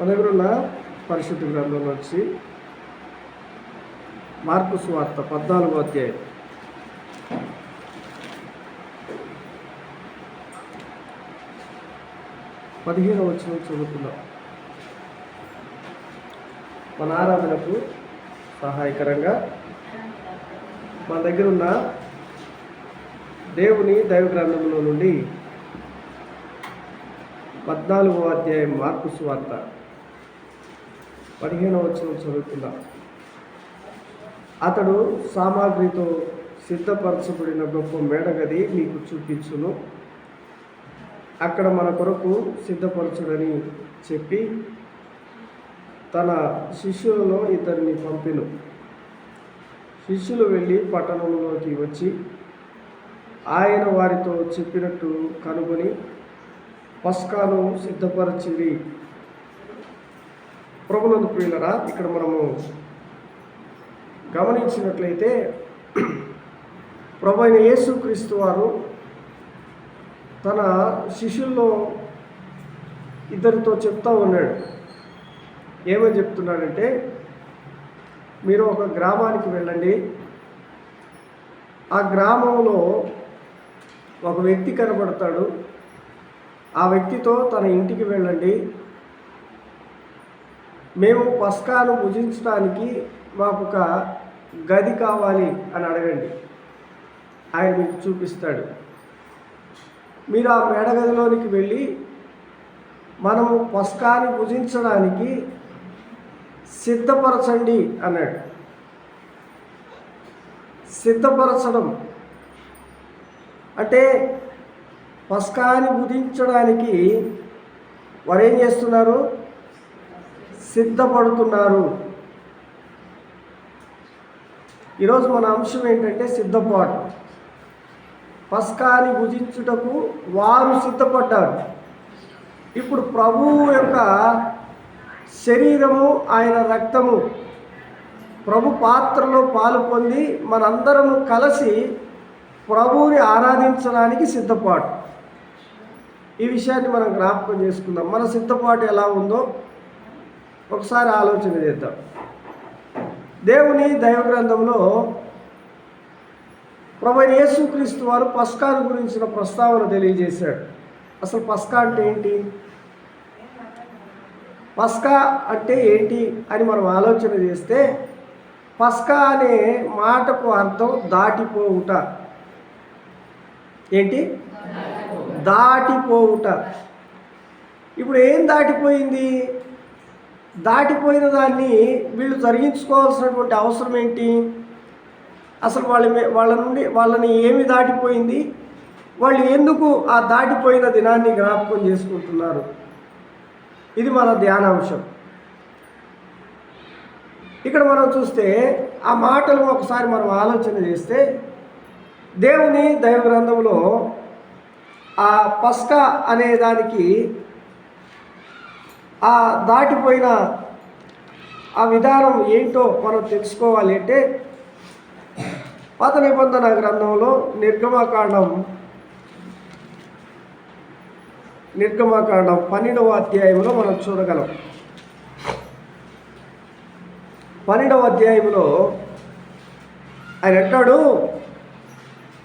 మన దగ్గర ఉన్న పరిశుద్ధ గ్రంథం వచ్చి మార్పు సువార్త పద్నాలుగో అధ్యాయం. పదిహేను వచ్చిన చదువుతున్నాం మన ఆరాధనకు సహాయకరంగా మన దగ్గర ఉన్న దేవుని దైవ గ్రంథంలో నుండి పద్నాలుగో అధ్యాయం మార్పు సువార్త పదిహేనవ వచ్చిన చదువుకుందాం. అతడు సామాగ్రితో సిద్ధపరచబడిన గొప్ప మేడగది మీకు చూపించును. అక్కడ మన కొరకు సిద్ధపరచుడని చెప్పి తన శిష్యులలో ఇద్దరిని పంపిను. శిష్యులు వెళ్ళి పట్టణంలోకి వచ్చి ఆయన వారితో చెప్పినట్టు కనుగొని పస్కాను సిద్ధపరచిరి. ప్రభునందు ప్రియులరా ఇక్కడ మనము గమనించినట్లయితే ప్రభు అయిన యేసుక్రీస్తు వారు తన శిష్యుల్లో ఇద్దరితో చెప్తా ఉన్నాడు. ఏమని చెప్తున్నాడంటే మీరు ఒక గ్రామానికి వెళ్ళండి. ఆ గ్రామంలో ఒక వ్యక్తి కనబడతాడు. ఆ వ్యక్తితో తన ఇంటికి వెళ్ళండి. మేము పస్కాను భుజించడానికి మాకు ఒక గది కావాలి అని అడగండి. ఆయన మీకు చూపిస్తాడు. మీరు ఆ మేడగదిలోనికి వెళ్ళి మనము పస్కాని భుజించడానికి సిద్ధపరచండి అన్నాడు. సిద్ధపరచడం అంటే పస్కాని భుజించడానికి వారు ఏం చేస్తున్నారు? సిద్ధపడుతున్నారు. ఈరోజు మన అంశం ఏంటంటే సిద్ధపాటు. పస్కాని భుజించుటకు వారు సిద్ధపడ్డారు. ఇప్పుడు ప్రభువు యొక్క శరీరము ఆయన రక్తము ప్రభు పాత్రలో పాలు పొంది మనందరము కలిసి ప్రభువుని ఆరాధించడానికి సిద్ధపాటు. ఈ విషయాన్ని మనం జ్ఞాపకం చేసుకుందాం. మన సిద్ధపాటు ఎలా ఉందో ఒకసారి ఆలోచన చేద్దాం. దేవుని దైవ గ్రంథంలో ప్రభు యేసుక్రీస్తు వారు పస్కాను గురించిన ప్రస్తావన తెలియజేశాడు. అసలు పస్కా అంటే ఏంటి? పస్కా అంటే ఏంటి అని మనం ఆలోచన చేస్తే పస్కా అనే మాటకు అర్థం దాటిపోవుట. ఏంటి? దాటిపోవుట. ఇప్పుడు ఏం దాటిపోయింది? దాటిపోయిన దాన్ని వీళ్ళు జరిగించుకోవాల్సినటువంటి అవసరం ఏంటి? అసలు వాళ్ళ వాళ్ళ నుండి వాళ్ళని ఏమి దాటిపోయింది? వాళ్ళు ఎందుకు ఆ దాటిపోయిన దినాన్ని జ్ఞాపకం చేసుకుంటున్నారు? ఇది మన ధ్యానాంశం. ఇక్కడ మనం చూస్తే ఆ మాటలు ఒకసారి మనం ఆలోచన చేస్తే దేవుని దైవ గ్రంథంలో ఆ పస్కా అనే దానికి ఆ దాటిపోయిన ఆ విధానం ఏంటో మనం తెలుసుకోవాలి అంటే పాత నిబంధన గ్రంథంలో నిర్గమకాండం నిర్గమకాండం పన్నెండవ అధ్యాయంలో మనం చూడగలం. పన్నెండవ అధ్యాయంలో ఆయన అంటాడు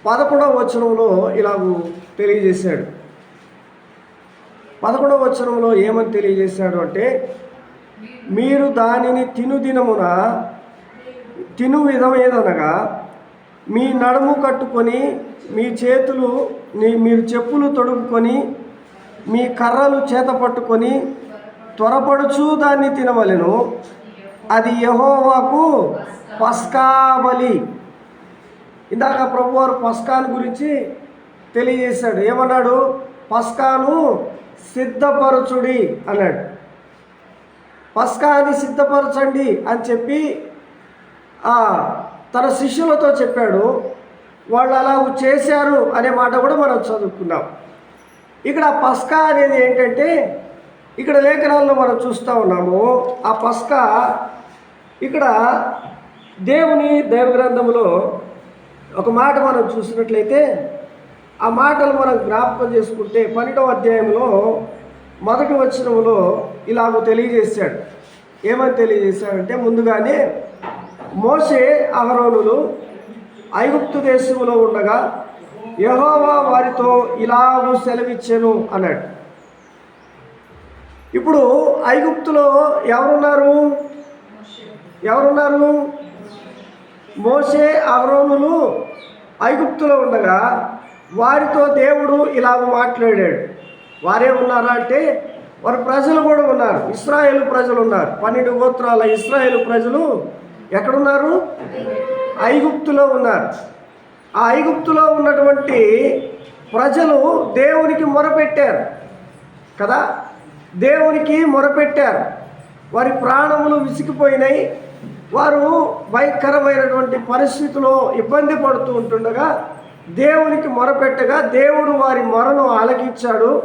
పదకొండవ వచనంలో ఇలాగూ తెలియజేశాడు. పదకొండవ వచనంలో ఏమని తెలియజేశాడు అంటే మీరు దానిని తిను దినమున తిను విధమేదనగా మీ నడుము కట్టుకొని మీ చేతులు మీరు చెప్పులు తొడుక్కొని మీ కర్రలు చేత పట్టుకొని త్వరపడుచు దాన్ని తినవలెను. అది యహోవాకు పస్కాబలి ఇందాక ప్రభువారు పస్కాను గురించి తెలియజేశాడు. ఏమన్నాడు? పస్కాను సిద్ధపరచుడి అన్నాడు. పస్కాని సిద్ధపరచండి అని చెప్పి ఆ, తన శిష్యులతో చెప్పాడు. వాళ్ళు అలా చేశారు అనే మాట కూడా మనం చదువుకున్నాం. ఇక్కడ పస్కా అనేది ఏంటంటే ఇక్కడ లేఖనాల్లో మనం చూస్తూ ఉన్నాము ఆ పస్కా ఇక్కడ దేవుని దైవ గ్రంథంలో ఒక మాట మనం చూసినట్లయితే ఆ మాటలు మనం జ్ఞాపకం చేసుకుంటే పన్నెండవ అధ్యాయంలో మొదటి వచనంలో ఇలాగ తెలియజేశాడు. ఏమని తెలియజేశాడంటే ముందుగానే మోసే అహరోనులు ఐగుప్తు దేశంలో ఉండగా యహోవా వారితో ఇలాగూ సెలవిచ్చాను అన్నాడు. ఇప్పుడు ఐగుప్తులో ఎవరున్నారు? ఎవరున్నారు? మోసే అహరోనులు ఐగుప్తులో ఉండగా వారితో దేవుడు ఇలా మాట్లాడాడు. వారే ఉన్నారా అంటే వారి ప్రజలు కూడా ఉన్నారు. ఇస్రాయేల్ ప్రజలు ఉన్నారు. పన్నెండు గోత్రాల ఇస్రాయేల్ ప్రజలు ఎక్కడున్నారు? ఐగుప్తులో ఉన్నారు. ఆ ఐగుప్తులో ఉన్నటువంటి ప్రజలు దేవునికి మొరపెట్టారు. కదా? దేవునికి మొరపెట్టారు. వారి ప్రాణములు విసిగిపోయినాయి. వారు భయంకరమైనటువంటి పరిస్థితిలో ఇబ్బంది పడుతూ ఉంటుండగా దేవునికి మొరపెట్టగా దేవుడు వారి మొరను ఆలకించాడు.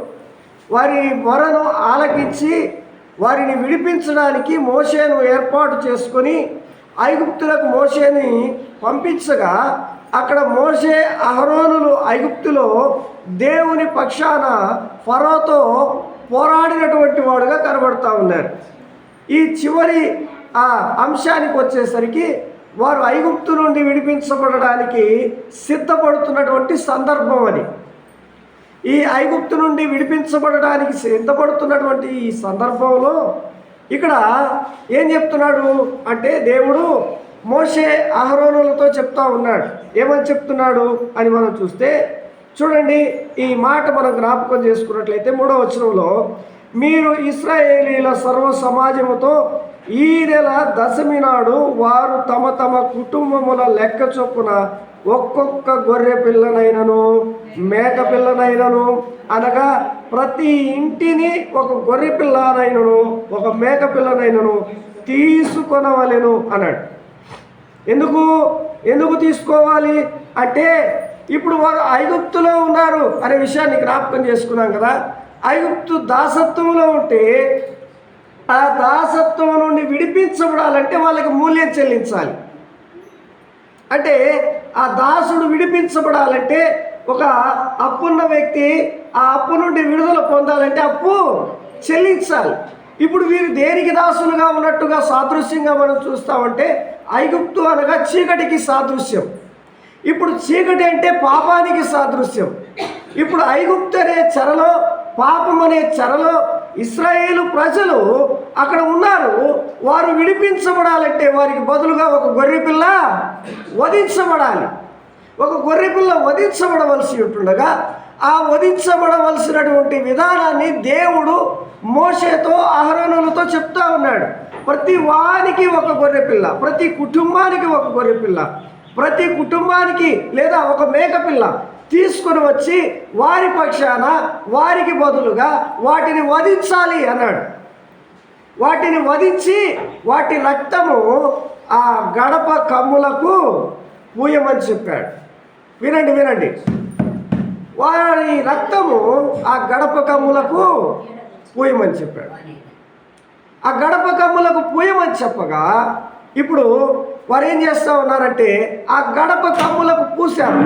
వారి మొరను ఆలకించి వారిని విడిపించడానికి మోషేను ఏర్పాటు చేసుకొని ఐగుప్తులకు మోషేని పంపించగా అక్కడ మోషే అహరోనులు ఐగుప్తులో దేవుని పక్షాన ఫరోతో పోరాడినటువంటి వాడుగా కనబడుతూ ఉన్నారు. ఈ చివరి ఆ అంశానికి వచ్చేసరికి వారు ఐగుప్తు నుండి విడిపించబడడానికి సిద్ధపడుతున్నటువంటి సందర్భం అది. ఈ ఐగుప్తు నుండి విడిపించబడడానికి సిద్ధపడుతున్నటువంటి ఈ సందర్భంలో ఇక్కడ ఏం చెప్తున్నాడు అంటే దేవుడు మోషే అహరోనులతో చెప్తా ఉన్నాడు. ఏమని చెప్తున్నాడు అని మనం చూస్తే చూడండి ఈ మాట మనం జ్ఞాపకం చేసుకున్నట్లయితే మూడో వచనంలో మీరు ఇస్రాయేలీల సర్వ సమాజముతో ఈ నెల దశమి నాడు వారు తమ తమ కుటుంబముల లెక్క చొప్పున ఒక్కొక్క గొర్రె పిల్లనైనను మేక పిల్లనైనను అనగా ప్రతి ఇంటిని ఒక గొర్రె పిల్లనైనను ఒక మేక పిల్లనైనను తీసుకొనవలెను అన్నాడు. ఎందుకు? ఎందుకు తీసుకోవాలి? అంటే ఇప్పుడు వారు ఐగుప్తులో ఉన్నారు అనే విషయాన్ని జ్ఞాపకం చేసుకున్నాం కదా. ఐగుప్తు దాసత్వంలో ఉంటే ఆ దాసత్వం నుండి విడిపించబడాలంటే వాళ్ళకి మూల్యం చెల్లించాలి. అంటే ఆ దాసుడు విడిపించబడాలంటే ఒక అప్పున్న వ్యక్తి ఆ అప్పు నుండి విడుదల పొందాలంటే అప్పు చెల్లించాలి. ఇప్పుడు వీరు దేనికి దాసులుగా ఉన్నట్టుగా సాదృశ్యంగా మనం చూస్తామంటే ఐగుప్తు అనగా చీకటికి సాదృశ్యం. ఇప్పుడు చీకటి అంటే పాపానికి సాదృశ్యం. ఇప్పుడు ఐగుప్తు అనే చెరలో పాపం అనే చెరలో ఇస్రాయేలు ప్రజలు అక్కడ ఉన్నారు. వారు విడిపించబడాలంటే వారికి బదులుగా ఒక గొర్రెపిల్ల వధించబడాలి. ఒక గొర్రెపిల్ల వధించబడవలసి ఉంటుండగా ఆ వధించబడవలసినటువంటి విధానాన్ని దేవుడు మోషేతో అహరణులతో చెప్తా ఉన్నాడు. ప్రతి వానికి ఒక గొర్రెపిల్ల ప్రతి కుటుంబానికి ఒక గొర్రెపిల్ల ప్రతి కుటుంబానికి లేదా ఒక మేకపిల్ల తీసుకొని వచ్చి వారి పక్షాన వారికి బదులుగా వాటిని వధించాలి అన్నాడు. వాటిని వధించి వాటి రక్తము ఆ గడప కమ్ములకు పూయమని చెప్పాడు. వినండి వినండి. వారి రక్తము ఆ గడప కమ్ములకు పూయమని చెప్పాడు. ఆ గడప కమ్ములకు పూయమని చెప్పగా ఇప్పుడు వారు ఏం చేస్తూ ఉన్నారంటే ఆ గడప కమ్ములకు పూశారు.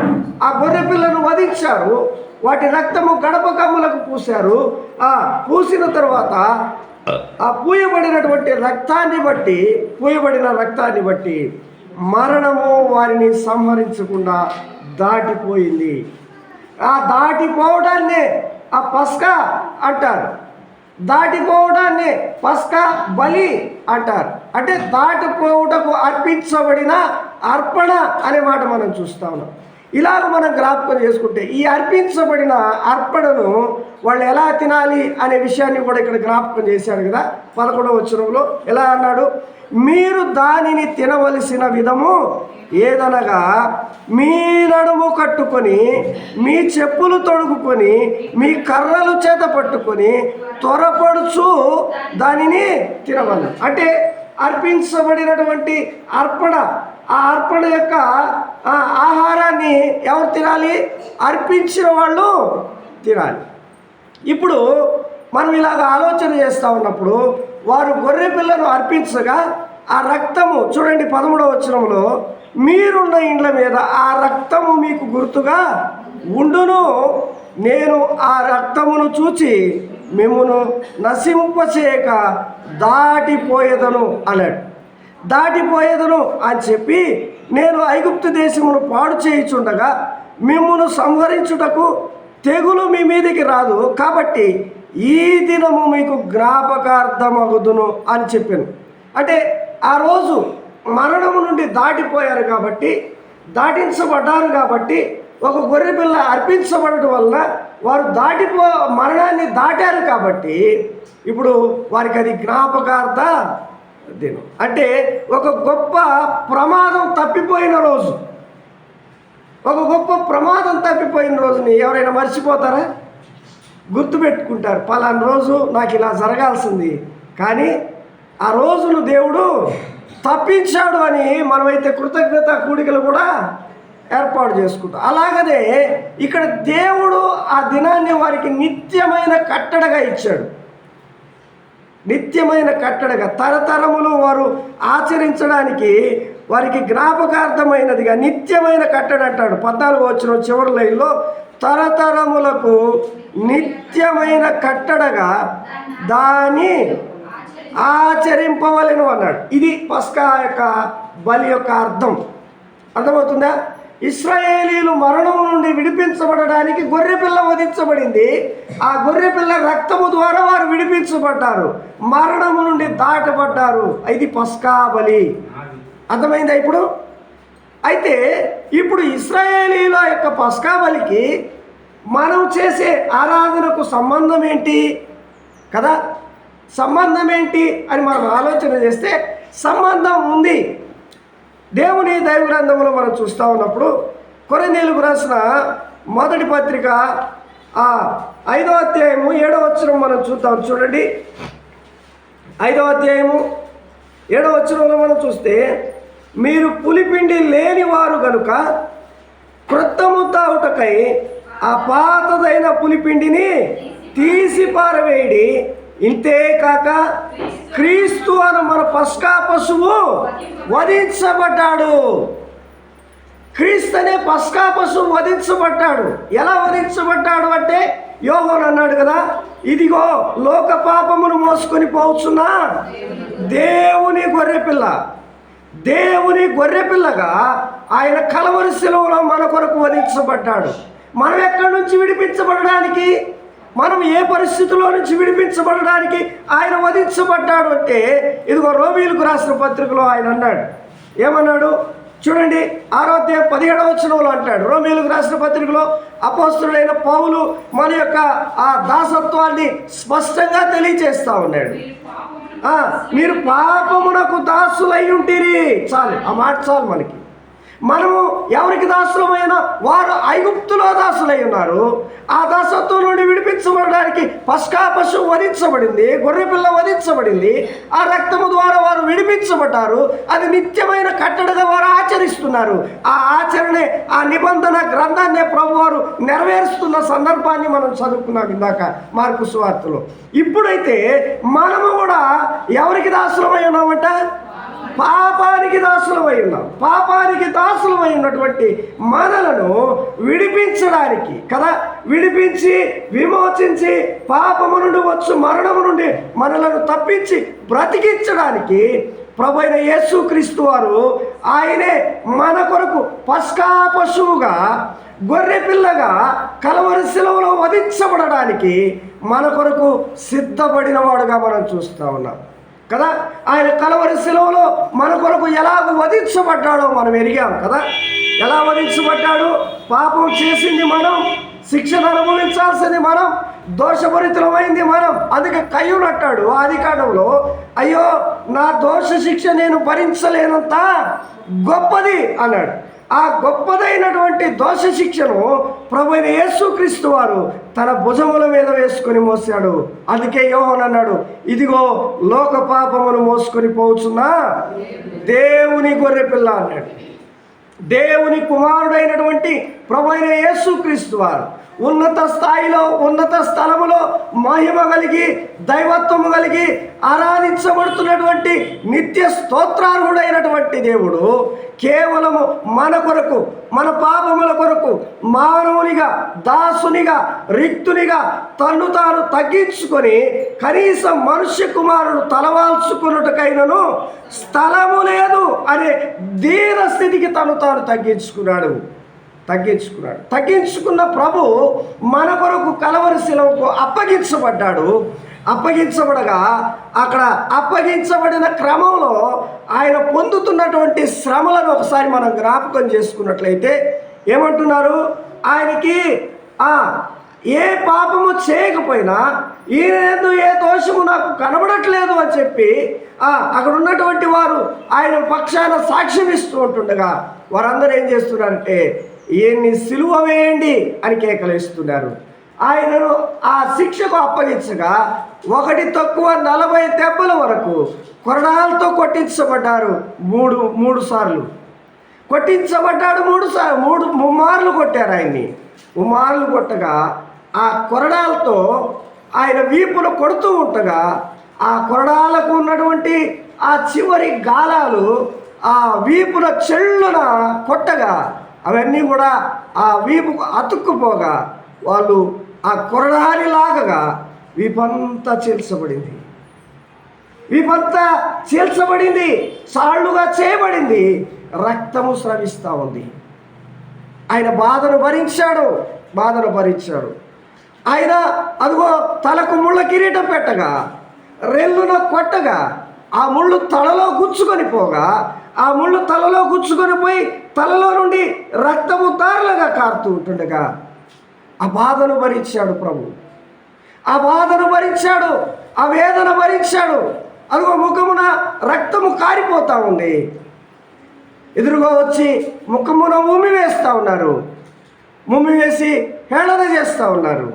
ఆ గొర్రె పిల్లను వధించారు. వాటి రక్తము గడప కమ్ములకు పూశారు. ఆ పూసిన తర్వాత ఆ పూయబడినటువంటి రక్తాన్ని బట్టి పూయబడిన రక్తాన్ని బట్టి మరణము వారిని సంహరించకుండా దాటిపోయింది. ఆ దాటిపోవడాన్నే ఆ పస్కా అంటారు. దాటిపోవడాన్ని పస్కా బలి అంటారు. అంటే దాటిపోవుటకు అర్పించబడిన అర్పణ అనే మాట మనం చూస్తా ఉన్నాం. ఇలాగ మనం జ్ఞాపకం చేసుకుంటే ఈ అర్పించబడిన అర్పణను వాళ్ళు ఎలా తినాలి అనే విషయాన్ని కూడా ఇక్కడ జ్ఞాపకం చేశాడు కదా పదకొండవ వచనంలో. ఎలా అన్నాడు? మీరు దానిని తినవలసిన విధము ఏదనగా మీ నడుము కట్టుకొని మీ చెప్పులు తొడుగుకొని మీ కర్రలు చేత పట్టుకొని త్వరపడుచు దానిని తినవాలి. అంటే అర్పించబడినటువంటి అర్పణ. ఆ అర్పణ యొక్క ఆహారాన్ని ఎవరు తినాలి? అర్పించిన వాళ్ళు తినాలి. ఇప్పుడు మనం ఇలాగ ఆలోచన చేస్తూ ఉన్నప్పుడు వారు గొర్రె పిల్లను అర్పించగా ఆ రక్తము చూడండి పదమూడవ వచనంలో మీరున్న ఇండ్ల మీద ఆ రక్తము మీకు గుర్తుగా ఉండును. నేను ఆ రక్తమును చూచి మిమ్మును నశింపచేయక దాటిపోయేదను అన్నాడు దాటిపోయేదను అని చెప్పి నేను ఐగుప్తు దేశమును పాడు చేయుచుండగా మిమ్మును సంహరించుటకు తెగులు మీ మీదికి రాదు. కాబట్టి ఈ దినము మీకు జ్ఞాపకార్థమగుదును అని చెప్పాను. అంటే ఆ రోజు మరణము నుండి దాటిపోయారు కాబట్టి దాటించబడ్డారు కాబట్టి ఒక గొర్రె పిల్ల అర్పించబడటం వలన వారు దాటిపో మరణాన్ని దాటారు కాబట్టి ఇప్పుడు వారికి అది జ్ఞాపకార్థ దినం. అంటే ఒక గొప్ప ప్రమాదం తప్పిపోయిన రోజు. ఒక గొప్ప ప్రమాదం తప్పిపోయిన రోజుని ఎవరైనా మర్చిపోతారా? గుర్తుపెట్టుకుంటారు. పలానా రోజు నాకు ఇలా జరగాల్సింది. కానీ ఆ రోజును దేవుడు తప్పించాడు అని మనమైతే కృతజ్ఞత కూడికలు కూడా ఏర్పాటు చేసుకుంటాం. అలాగనే ఇక్కడ దేవుడు ఆ దినాన్ని వారికి నిత్యమైన కట్టడగా ఇచ్చాడు. నిత్యమైన కట్టడగా తరతరములు వారు ఆచరించడానికి వారికి జ్ఞాపకార్థమైనదిగా నిత్యమైన కట్టడ అంటాడు. పద్నాలుగు వచ్చిన చివరి లైన్లో తరతరములకు నిత్యమైన కట్టడగా దాని ఆచరింపవలను అన్నాడు. ఇది పస్కా యొక్క బలి యొక్క అర్థం. అర్థమవుతుందా? ఇస్రాయేలీలు మరణం నుండి విడిపించబడడానికి గొర్రెపిల్ల వధించబడింది. ఆ గొర్రెపిల్ల రక్తము ద్వారా వారు విడిపించబడ్డారు. మరణము నుండి దాటబడ్డారు. ఇది పస్కా బలి. అర్థమైందా ఇప్పుడు? అయితే ఇప్పుడు ఇస్రాయేలీల యొక్క పస్కా బలికి మనం చేసే ఆరాధనకు సంబంధం ఏంటి? కదా? సంబంధం ఏంటి అని మనం ఆలోచన చేస్తే సంబంధం ఉంది. దేవుని దైవ గ్రంథంలో మనం చూస్తూ ఉన్నప్పుడు కొరందీలకు రాసిన మొదటి పత్రిక ఆ ఐదో అధ్యాయము ఏడో వచ్చరం మనం చూద్దాం. చూడండి. ఐదో అధ్యాయము ఏడో వచ్చరంలో మనం చూస్తే మీరు పులిపిండి లేని వారు కనుక క్రొత్తము తాగుటకై ఆ పాతదైన పులిపిండిని తీసి పారవేయడి ఇంతే కాక క్రీస్తు అను మన పస్కా పశువు వధించబడ్డాడు. క్రీస్తు అనే పస్కా పశువు వధించబడ్డాడు. ఎలా వధించబడ్డాడు అంటే యోగోన్ అన్నాడు కదా ఇదిగో లోక పాపమును మోసుకొని పోవచ్చున్నా దేవుని గొర్రెపిల్ల దేవుని గొర్రెపిల్లగా ఆయన కలవరి శిలువలో మన కొరకు వధించబడ్డాడు. మనం ఎక్కడి నుంచి విడిపించబడడానికి? మనం ఏ పరిస్థితిలో నుంచి విడిపించబడడానికి ఆయన వధించబడ్డాడు అంటే ఇదిగో రోమీలకు రాసిన పత్రికలో ఆయన అన్నాడు. ఏమన్నాడు? చూడండి ఆరోగ్య పదిహేడవ వచనంలో అంటాడు. రోమీలకు రాసిన పత్రికలో అపోస్తుడైన పౌలు మన యొక్క ఆ దాసత్వాన్ని స్పష్టంగా తెలియచేస్తా ఉన్నాడు. మీరు పాపమునకు దాసులై ఉంటిరి. చాలు ఆ మాట చాలు మనకి. మనము ఎవరికి దాసులమైన వారు ఐగుప్తులో దాసులై ఉన్నారు. ఆ దాసత్వం నుండి విడిపించబడడానికి పస్కా పశువు వధించబడింది గొర్రెపిల్ల వధించబడింది. ఆ రక్తము ద్వారా వారు విడిపించబడ్డారు. అది నిత్యమైన కట్టడగా వారు ఆచరిస్తున్నారు. ఆ ఆచరణే ఆ నిబంధన గ్రంథాన్ని ప్రభు వారు నెరవేరుస్తున్న సందర్భాన్ని మనం చదువుకున్నాం ఇందాక మార్కు సువార్తలో. ఇప్పుడైతే మనము కూడా ఎవరికి దాసులమై ఉన్నామంట? పాపానికి దాసులమై ఉన్నాం. పాపానికి దాసులమై ఉన్నటువంటి మనలను విడిపించడానికి కదా? విడిపించి విమోచించి పాపము నుండి వచ్చు మరణము నుండి మనలను తప్పించి బ్రతికించడానికి ప్రభు అయిన యేసుక్రీస్తు వారు ఆయనే మన కొరకు పస్కా పశువుగా గొర్రె పిల్లగా కలవరి శిలవలో వధించబడడానికి మన కొరకు సిద్ధపడిన వాడుగా మనం చూస్తూ ఉన్నాం. కదా? ఆయన కలవరి శిలవలో మన కొరకు ఎలాగ వధించబడ్డాడో మనం ఎరిగాం కదా? ఎలా వధించబడ్డాడు? పాపం చేసింది మనం శిక్షణ అనుభవించాల్సింది మనం దోషభరితులమైంది మనం. అందుకే కయ్యునట్టాడు ఆది అధికారంలో. అయ్యో నా దోష శిక్ష నేను భరించలేనంత గొప్పది అన్నాడు. ఆ గొప్పదైనటువంటి దోష శిక్షను ప్రభుత్వ యేసుక్రీస్తు వారు తన భుజముల మీద వేసుకొని మోసాడు అందుకే యోహన్ అన్నాడు ఇదిగో లోక పాపమును మోసుకొని పోవచ్చున్నా దేవుని గొర్రె పిల్ల అన్నాడు. దేవుని కుమారుడైనటువంటి ప్రభు యేసుక్రీస్తు వారు ఉన్నత స్థాయిలో ఉన్నత స్థలములో మహిమ కలిగి దైవత్వము కలిగి ఆరాధించబడుతున్నటువంటి నిత్య స్తోత్రార్హుడైనటువంటి దేవుడు కేవలము మన కొరకు మన పాపముల కొరకు మానవునిగా దాసునిగా రిక్తునిగా తన్ను తాను తగ్గించుకొని కనీసం మనుష్య కుమారుడు తలవాల్చుకున్నట్టుకైనను స్థలము లేదు అనే దీన స్థితికి తను తాను తగ్గించుకున్నాడు. తగ్గించుకున్నాడు. తగ్గించుకున్న ప్రభు మన కొరకు కలవరి శిలవకు అప్పగించబడ్డాడు. అప్పగించబడగా అక్కడ అప్పగించబడిన క్రమంలో ఆయన పొందుతున్నటువంటి శ్రమలను ఒకసారి మనం జ్ఞాపకం చేసుకున్నట్లయితే ఏమంటున్నారు? ఆయనకి ఆ ఏ పాపము చేయకపోయినా ఈయన ఏ దోషము నాకు కనబడట్లేదు అని చెప్పి ఆ, అక్కడ ఉన్నటువంటి వారు ఆయన పక్షాన సాక్ష్యం ఇస్తూ ఉంటుండగా వారందరూ ఏం చేస్తున్నారంటే ఈయన్ని సిలువ వేయండి అని కేకలేస్తున్నారు ఆయనను ఆ శిక్షకు అప్పగించగా ఒకటి తక్కువ నలభై దెబ్బల వరకు కొరడాలతో కొట్టించబడ్డారు మూడు మూడు సార్లు. కొట్టించబడ్డాడు మూడు సార్లు మూడు ముమ్మార్లు కొట్టారు ఆయన్ని. ముమ్మార్లు కొట్టగా ఆ కొరడాలతో ఆయన వీపును కొడుతూ ఉండగా ఆ కొరడాలకు ఉన్నటువంటి ఆ చివరి గాలాలు ఆ వీపున చెళ్ళున కొట్టగా అవన్నీ కూడా ఆ వీపుకు అతుక్కుపోగా వాళ్ళు ఆ కొరడాని లాగగా వీపంతా చీల్చబడింది. వీపంతా చీల్చబడింది సాళ్ళుగా చేయబడింది రక్తము స్రవిస్తూ ఉంది. ఆయన బాధను భరించాడు బాధను భరించాడు. ఆయన అదిగో తలకు ముళ్ళ కిరీటం పెట్టగా రెల్లున కొట్టగా ఆ ముళ్ళు తలలో గుచ్చుకొని పోగా ఆ ముళ్ళు తలలో గుచ్చుకొని పోయి తలలో నుండి రక్తము దారులుగా కారుతూ ఉంటుండగా ఆ బాధను భరించాడు ప్రభు. ఆ బాధను భరించాడు ఆ వేదన భరించాడు. అదిగో ముఖమున రక్తము కారిపోతా ఉంది. ఎదురుగా వచ్చి ముఖమున ఉమ్మి వేస్తూ ఉన్నారు. ఉమ్మి వేసి హేళన చేస్తూ ఉన్నారు.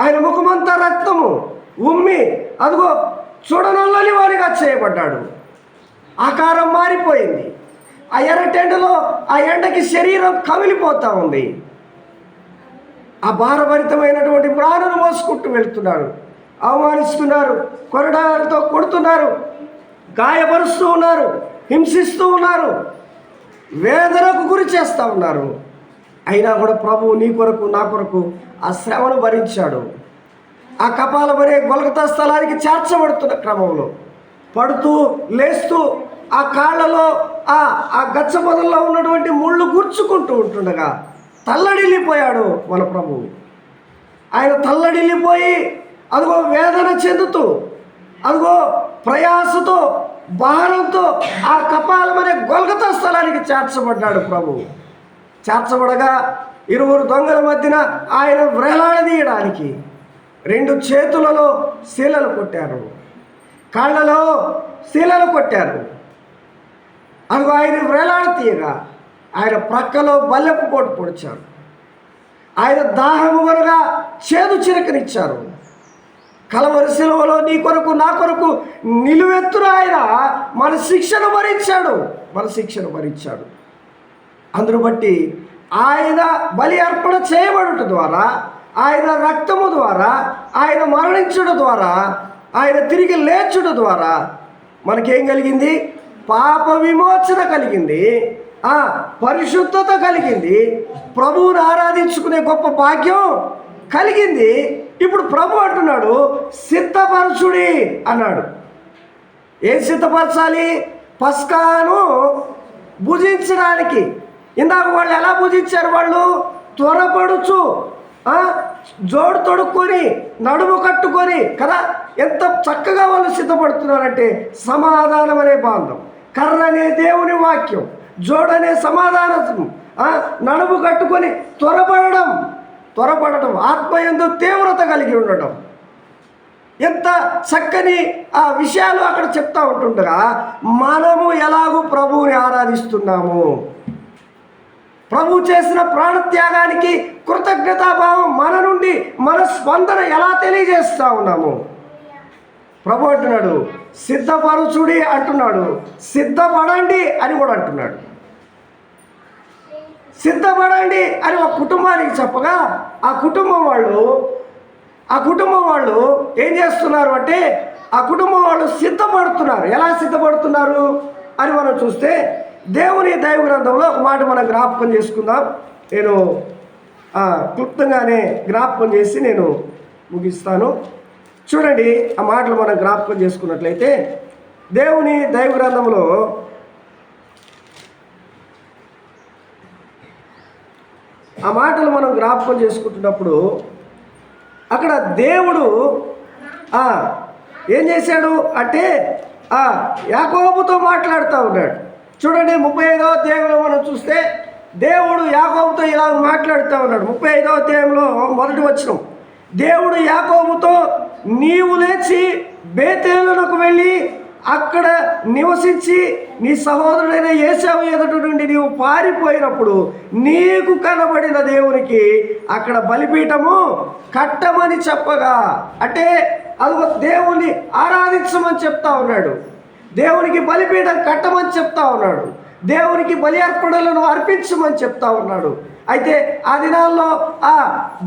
ఆయన ముఖమంతా రక్తము ఉమ్మి అదిగో చూడనల్లని వారిగా చేయబడ్డాడు. ఆకారం మారిపోయింది. ఆ ఎర్రటెండలో ఆ ఎండకి శరీరం కమిలిపోతూ ఉంది. ఆ భారభరితమైనటువంటి ప్రాణులు మోసుకుంటూ వెళ్తున్నాడు అవమానిస్తున్నారు. కొరడాలతో కొడుతున్నారు. గాయపరుస్తూ ఉన్నారు. హింసిస్తూ ఉన్నారు. వేదనకు గురి చేస్తూ ఉన్నారు. అయినా కూడా ప్రభువు నీ కొరకు నా కొరకు ఆ శ్రమను భరించాడు. ఆ కపాల భరే గొలగతా స్థలానికి చేర్చబడుతున్న క్రమంలో పడుతూ లేస్తూ ఆ కాళ్ళలో ఆ ఆ గచ్చ మొదల్లో ఉన్నటువంటి ముళ్ళు గుర్చుకుంటూ ఉంటుండగా తల్లడిల్లిపోయాడు మన ప్రభువు. ఆయన తల్లడిల్లిపోయి అదిగో వేదన చెందుతూ అదిగో ప్రయాసతో భారంతో ఆ కపాలం అనే గొలగతా స్థలానికి చేర్చబడ్డాడు ప్రభు. చేర్చబడగా ఇరువురు దొంగల మధ్యన ఆయన వ్రేలాడదీయడానికి రెండు చేతులలో శీలలు కొట్టారు. కాళ్ళలో శీలలు కొట్టారు. అదిగో ఆయన వ్రేలాడతీయగా ఆయన ప్రక్కలో బల్లెపు పోటు పొడిచాడు ఆయన దాహము వరగా చేదు చిరకనిచ్చారు. కలవరి సెలవులో నీ కొరకు నా కొరకు నిలువెత్తున ఆయన మన శిక్షను భరించాడు. మన శిక్షను భరించాడు. అందును బట్టి ఆయన బలి అర్పణ చేయబడుట ద్వారా ఆయన రక్తము ద్వారా ఆయన మరణించడం ద్వారా ఆయన తిరిగి లేచుట ద్వారా మనకేం కలిగింది? పాప విమోచన కలిగింది. ఆ పరిశుద్ధత కలిగింది. ప్రభువుని ఆరాధించుకునే గొప్ప భాగ్యం కలిగింది. ఇప్పుడు ప్రభు అంటున్నాడు సిద్ధపరచుడి అన్నాడు. ఏం సిద్ధపరచాలి? పస్కాను భుజించడానికి. ఇందాక వాళ్ళు ఎలా భుజించారు వాళ్ళు? త్వరపడుచు జోడు తొడుక్కొని నడుము కట్టుకొని కదా? ఎంత చక్కగా వాళ్ళు సిద్ధపడుతున్నారంటే సమాధానం అనే బాంధం. కర్ర అనే దేవుని వాక్యం. జోడనే సమాధానం నడుము కట్టుకొని త్వరపడడం. త్వరపడటం ఆత్మయందు తీవ్రత కలిగి ఉండటం. ఎంత చక్కని ఆ విషయాలు అక్కడ చెప్తా ఉంటుండగా మనము ఎలాగూ ప్రభువుని ఆరాధిస్తున్నాము? ప్రభు చేసిన ప్రాణత్యాగానికి కృతజ్ఞతాభావం మన నుండి మన స్పందన ఎలా తెలియజేస్తా ఉన్నాము? ప్రభు అంటున్నాడు సిద్ధపరచుడి అంటున్నాడు సిద్ధపడండి అని కూడా అంటున్నాడు. సిద్ధపడండి అని ఒక కుటుంబానికి చెప్పగా ఆ కుటుంబం వాళ్ళు ఆ కుటుంబం వాళ్ళు ఏం చేస్తున్నారు అంటే ఆ కుటుంబం వాళ్ళు సిద్ధపడుతున్నారు. ఎలా సిద్ధపడుతున్నారు అని మనం చూస్తే దేవుని దైవ గ్రంథంలో ఒక మాట మనం జ్ఞాపకం చేసుకుందాం. నేను క్లుప్తంగానే జ్ఞాపకం చేసి నేను ముగిస్తాను. చూడండి ఆ మాటలు మనం జ్ఞాపకం చేసుకున్నట్లయితే దేవుని దైవ గ్రంథంలో ఆ మాటలు మనం జ్ఞాపకం చేసుకుంటున్నప్పుడు అక్కడ దేవుడు ఏం చేశాడు అంటే ఆ యాకోబుతో మాట్లాడుతూ ఉన్నాడు. చూడండి ముప్పై ఐదవ అధ్యాయంలో మనం చూస్తే దేవుడు యాకోబుతో ఇలా మాట్లాడుతూ ఉన్నాడు. ముప్పై ఐదవ అధ్యాయంలో మొదటి వచ్చిన దేవుడు యాకోబుతో నీవు లేచి బేతేలునకు వెళ్ళి అక్కడ నివసించి నీ సహోదరుడైన ఏసావు ఎదుటి నుండి నీవు పారిపోయినప్పుడు నీకు కనబడిన దేవునికి అక్కడ బలిపీఠము కట్టమని చెప్పగా. అంటే అది దేవుణ్ణి ఆరాధించమని చెప్తా ఉన్నాడు. దేవునికి బలిపీఠం కట్టమని చెప్తా ఉన్నాడు. దేవునికి బలి అర్పణలను అర్పించమని చెప్తా ఉన్నాడు. అయితే ఆ దినాల్లో ఆ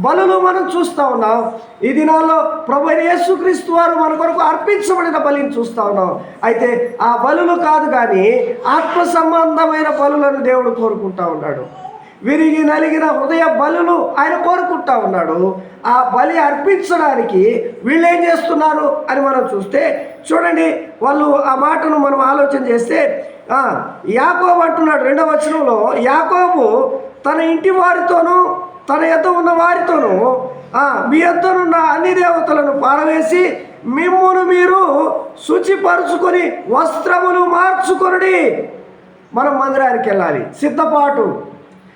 బలులు మనం చూస్తూ ఉన్నాం. ఈ దినాల్లో ప్రభు యేసుక్రీస్తు వారు మన కొరకు అర్పించబడిన బలిని చూస్తూ ఉన్నాం. అయితే ఆ బలులు కాదు కానీ ఆత్మ సంబంధమైన బలులను దేవుడు కోరుకుంటా ఉన్నాడు. విరిగి నలిగిన హృదయ బలులు ఆయన కోరుకుంటా ఉన్నాడు. ఆ బలి అర్పించడానికి వీళ్ళు ఏం చేస్తున్నారు అని మనం చూస్తే చూడండి వాళ్ళు ఆ మాటను మనం ఆలోచన చేస్తే యాకోబు అంటున్నాడు రెండవ వచనంలో యాకోబు తన ఇంటి వారితోనూ తన యొద్ద ఉన్న వారితోనూ మీ యొద్దనున్న అన్ని దేవతలను పారవేసి మిమ్మును మీరు శుచిపరుచుకొని వస్త్రములు మార్చుకొనుడి. మనం మందిరానికి వెళ్ళాలి. సిద్ధపాటు.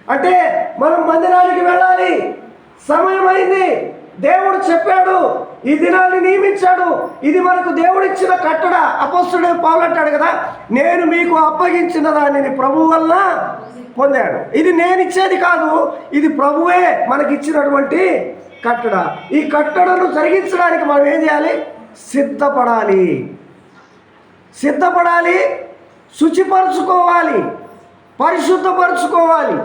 అంటే మనం మందిరానికి వెళ్ళాలి. సమయమైంది. దేవుడు చెప్పాడు ఈ దినాన్ని నియమించాడు. ఇది మనకు దేవుడిచ్చిన కట్టడ. అపస్తుడే పావులంటాడు కదా నేను మీకు అప్పగించిన దానిని ప్రభు వల్ల పొందాడు. ఇది నేను ఇచ్చేది కాదు ఇది ప్రభువే మనకిచ్చినటువంటి కట్టడ. ఈ కట్టడను జరిగించడానికి మనం ఏం చేయాలి? సిద్ధపడాలి. సిద్ధపడాలి శుచిపరచుకోవాలి పరిశుద్ధపరచుకోవాలి.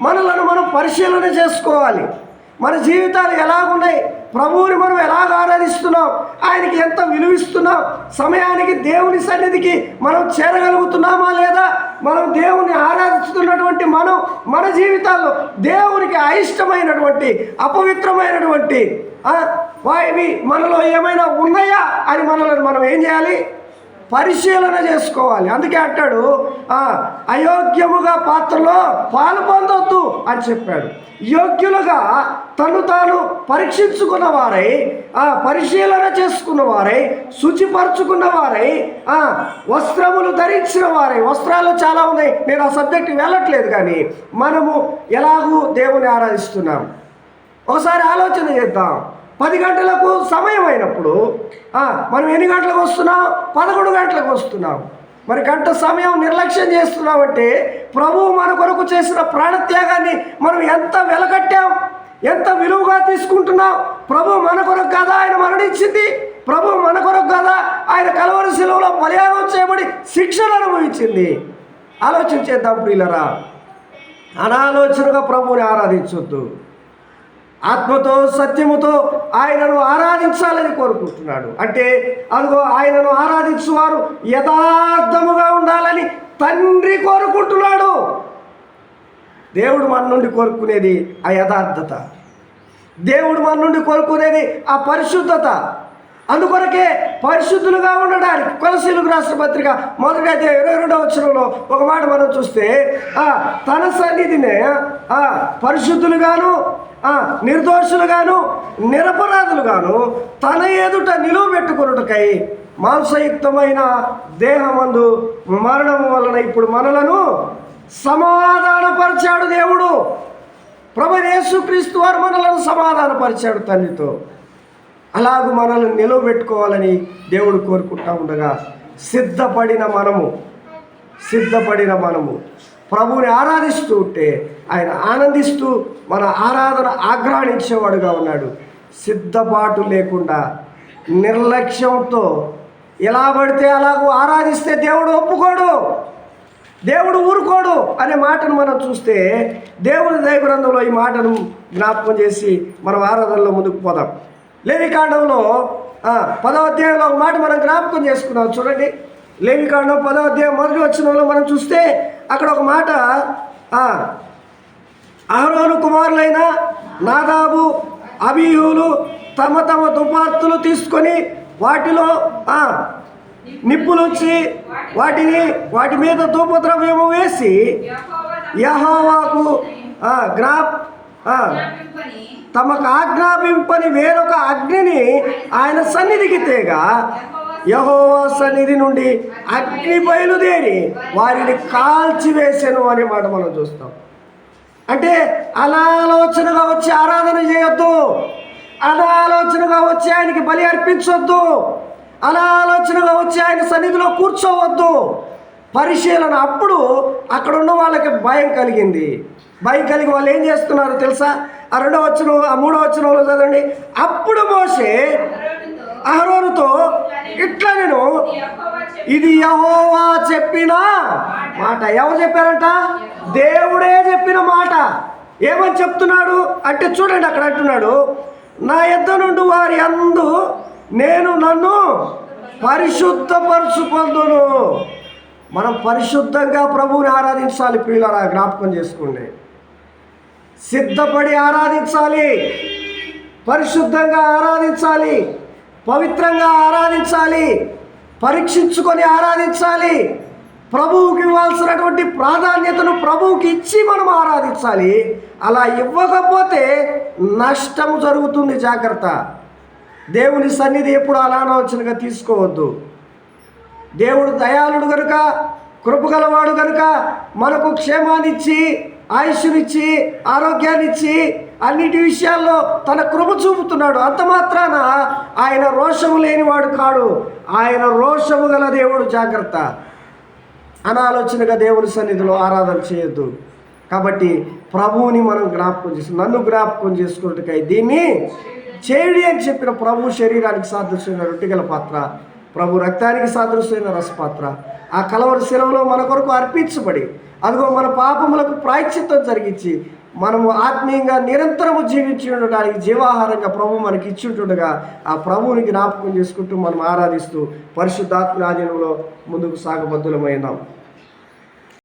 మనలను మనం పరిశీలన చేసుకోవాలి. మన జీవితాలు ఎలాగున్నాయి? ప్రభువుని మనం ఎలా ఆరాధిస్తున్నాం? ఆయనకి ఎంత విలువిస్తున్నాం? సమయానికి దేవుని సన్నిధికి మనం చేరగలుగుతున్నామా లేదా? మనం దేవుని ఆరాధిస్తున్నటువంటి మనం మన జీవితాల్లో దేవునికి అయిష్టమైనటువంటి అపవిత్రమైనటువంటి ఆ, వాయివి మనలో ఏమైనా ఉన్నాయా అని మనల్ని మనం ఏం చేయాలి? పరిశీలన చేసుకోవాలి. అందుకే అంటాడు అయోగ్యముగా పాత్రలో పాలు పొందొద్దు అని చెప్పాడు. యోగ్యులుగా తను తాను పరీక్షించుకున్న వారై ఆ, పరిశీలన చేసుకున్న వారై శుచిపరచుకున్న వారై ఆ, వస్త్రములు ధరించిన వారై వస్త్రాలు చాలా ఉన్నాయి. నేను ఆ సబ్జెక్ట్ వెళ్ళట్లేదు కానీ మనము ఎలాగూ దేవుని ఆరాధిస్తున్నాం. ఒకసారి ఆలోచన చేద్దాం. పది గంటలకు సమయం అయినప్పుడు మనం ఎన్ని గంటలకు వస్తున్నాం? పదకొండు గంటలకు వస్తున్నాం. మరి గంట సమయం నిర్లక్ష్యం చేస్తున్నామంటే ప్రభువు మన కొరకు చేసిన ప్రాణత్యాగాన్ని మనం ఎంత వెలకట్టాం ఎంత విలువగా తీసుకుంటున్నాం? ప్రభు మన కొరకు కదా ఆయన మరణించింది? ప్రభు మన కొరకు కదా ఆయన కలవరి శిలువలో బలియాగం చేయబడి శిక్షను అనుభవించింది? ఆలోచన చేద్దాం ప్రియులరా. అనాలోచనగా ప్రభువుని ఆరాధించొద్దు. ఆత్మతో సత్యముతో ఆయనను ఆరాధించాలని కోరుకుంటున్నాడు. అంటే అదిగో ఆయనను ఆరాధించువారు యథార్థముగా ఉండాలని తండ్రి కోరుకుంటున్నాడు. దేవుడు మన నుండి కోరుకునేది ఆ యథార్థత. దేవుడు మన నుండి కోరుకునేది ఆ పరిశుద్ధత. అందుకొరకే పరిశుద్ధులుగా ఉండడానికి కొలసీలకు రాష్ట్ర పత్రిక మొదటి అయితే ఇరవై రెండవ వచ్చరంలో ఒక మాట మనం చూస్తే తన సన్నిధినే పరిశుద్ధులుగాను నిర్దోషులుగాను నిరపరాధులుగాను తన ఎదుట నిలువ పెట్టుకున్నటకై మాంసయుక్తమైన దేహమందు మరణము వలన ఇప్పుడు మనలను సమాధానపరిచాడు దేవుడు. ప్రభు యేసుక్రీస్తు వారు మనలను సమాధానపరిచాడు తల్లితో. అలాగ మనల్ని నిలవబెట్టుకోవాలని దేవుడు కోరుకుంటా ఉండగా సిద్ధపడిన మనము సిద్ధపడిన మనము ప్రభువుని ఆరాధిస్తూ ఉంటే ఆయన ఆనందిస్తూ మన ఆరాధన ఆగ్రహించేవాడుగా ఉన్నాడు. సిద్ధపాటు లేకుండా నిర్లక్ష్యంతో ఎలా పడితే అలాగూ ఆరాధిస్తే దేవుడు ఒప్పుకోడు దేవుడు ఊరుకోడు అనే మాటను మనం చూస్తే దేవుని దైవగ్రంథంలో ఈ మాటను జ్ఞాపకం చేసి మనం ఆరాధనలో ముందుకు పోదాం. లేవికాండంలో పదో అధ్యాయంలో ఒక మాట మనం జ్ఞాపకం చేసుకున్నాం చూడండి. లేవికాండం పదో అధ్యాయం మొదటి వచ్చినంలో మనం చూస్తే అక్కడ ఒక మాట అహరోను కుమారులైన నాదాబు అబీహులు తమ తమ దుపార్తులు తీసుకొని వాటిలో ఆ, నిప్పులుంచి వాటిని వాటి మీద ధూపద్రవ్యము వేసి యహోవాకు గ్రాప్ గ్రా తమకు ఆజ్ఞాపింపని వేరొక అగ్నిని ఆయన సన్నిధికి తేగా. యహోవా సన్నిధి నుండి అగ్ని బయలుదేరి వారిని కాల్చివేసెను అనే మాట మనం చూస్తాం. అంటే అనాలోచనగా వచ్చి ఆరాధన చేయొద్దు. అనాలోచనగా వచ్చి ఆయనకి బలి అర్పించొద్దు. అనాలోచనగా వచ్చి ఆయన సన్నిధిలో కూర్చోవద్దు. పరిశీలన అప్పుడు అక్కడ ఉన్న వాళ్ళకి భయం కలిగింది. భయం కలిగి వాళ్ళు ఏం చేస్తున్నారు తెలుసా? ఆ రెండో వచ్చిన ఆ మూడో వచ్చినంలో చదవండి. అప్పుడు మోసే అహరోనుతో ఇట్లా నేను ఇది యహోవా చెప్పిన మాట. ఎవరు చెప్పారంట? దేవుడే చెప్పిన మాట. ఏమని చెప్తున్నాడు? అంటే చూడండి అక్కడ అంటున్నాడు నా ఇద్దరు నుండి వారి అందు నేను నన్ను పరిశుద్ధపరుచుకొందును. మనం పరిశుద్ధంగా ప్రభువుని ఆరాధించాలి పిల్లరా జ్ఞాపకం చేసుకోండి. సిద్ధపడి ఆరాధించాలి పరిశుద్ధంగా ఆరాధించాలి పవిత్రంగా ఆరాధించాలి పరీక్షించుకొని ఆరాధించాలి. ప్రభువుకి ఇవ్వాల్సినటువంటి ప్రాధాన్యతను ప్రభువుకి ఇచ్చి మనం ఆరాధించాలి. అలా ఇవ్వకపోతే నష్టం జరుగుతుంది జాగ్రత్త. దేవుని సన్నిధి ఎప్పుడు అనాలోచనగా తీసుకోవద్దు. దేవుడు దయాళుడు కనుక కృపగలవాడు కనుక మనకు క్షేమాన్నిచ్చి ఆయుష్నిచ్చి ఆరోగ్యాన్నిచ్చి అన్నిటి విషయాల్లో తన కృప చూపుతున్నాడు. అంత మాత్రాన ఆయన రోషము లేనివాడు కాడు. ఆయన రోషము గల దేవుడు జాగ్రత్త. అనాలోచనగా దేవుని సన్నిధిలో ఆరాధన చేయొద్దు. కాబట్టి ప్రభువుని మనం జ్ఞాపకం చేసి నన్ను జ్ఞాపకం చేసుకున్నట్టుకై దీన్ని చేయుడి అని చెప్పిన ప్రభు శరీరానికి సాదృశ్యమైన రొట్టెగల పాత్ర ప్రభు రక్తానికి సాదృశ్యమైన రసపాత్ర. ఆ కలవరి శిలవలో మన కొరకు అర్పించబడి అదిగో మన పాపములకు ప్రాయశ్చిత్తం జరిగించి మనము ఆత్మీయంగా నిరంతరము జీవించి ఉండడానికి జీవాహారంగా ప్రభు మనకి ఇచ్చి ఉంటుండగా ఆ ప్రభువుని జ్ఞాపకం చేసుకుంటూ మనం ఆరాధిస్తూ పరిశుద్ధాత్మ ఆధీనంలో ముందుకు సాగబద్ధులమైనాం